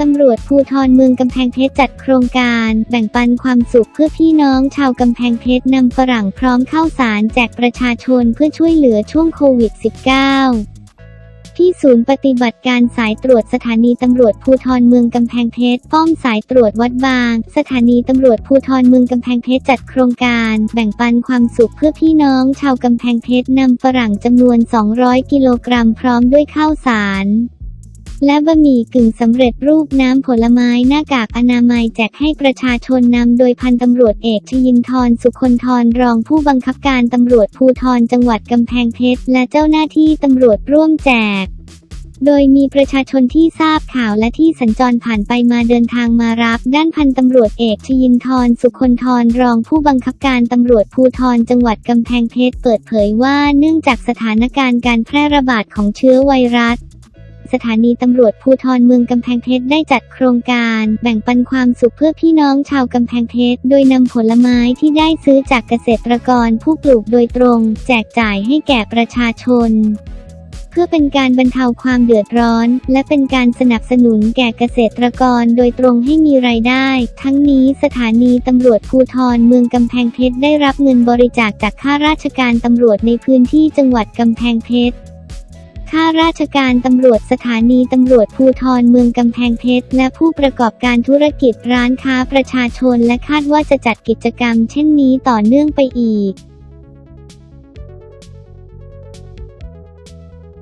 ตำรวจภูทรเมืองกำแพงเพชรจัดโครงการ แบ่งปันความสุขเพื่อพี่น้องชาวกำแพงเพชรนำฝรั่งพร้อมข้าวสารแจกประชาชนเพื่อช่วยเหลือช่วงโควิด -19 ที่ศูนย์ปฏิบัติการสายตรวจสถานีตำรวจภูทรเมืองกำแพงเพชร ป้อมสายตรวจวัดบาง สถานีตำรวจภูทรเมืองกำแพงเพชรจัดโครงการ แบ่งปันความสุขเพื่อพี่น้องชาวกำแพงเพชรนำฝรั่งจำนวน 200 กิโลกรัมพร้อมด้วยข้าวสาร และบะหมี่กึ่งสำเร็จรูปน้ำผลไม้หน้ากากอนามัยแจกให้ประชาชนนำโดยพันตำรวจเอกชยินทรสุคนทรรองผู้บังคับการตำรวจภูทรจังหวัดกำแพงเพชรและเจ้าหน้าที่ตำรวจร่วมแจกโดยมีประชาชนที่ทราบข่าวและที่สัญจรผ่านไปมาเดินทางมารับ ด้านพันตำรวจเอกชยินทรสุคนทรรองผู้บังคับการตำรวจภูทรจังหวัดกำแพงเพชรเปิดเผยว่าเนื่องจากสถานการณ์การแพร่ระบาดของเชื้อไวรัส สถานีตำรวจภูทรเมืองกำแพงเพชรได้จัดโครงการ แบ่งปันความสุขเพื่อพี่น้องชาวกำแพงเพชร โดยนำผลไม้ที่ได้ซื้อจากเกษตรกรผู้ปลูกโดยตรง แจกจ่ายให้แก่ประชาชนเพื่อเป็นการบรรเทาความเดือดร้อน และเป็นการสนับสนุนแก่เกษตรกรโดยตรงให้มีรายได้ ทั้งนี้สถานีตำรวจภูทรเมืองกำแพงเพชรได้รับเงินบริจาคจากข้าราชการตำรวจในพื้นที่จังหวัดกำแพงเพชร ข้าราชการตำรวจสถานีตำรวจภูทรเมืองกำแพงเพชร และผู้ประกอบการธุรกิจร้านค้าประชาชนและคาดว่าจะจัดกิจกรรมเช่นนี้ต่อเนื่องไปอีก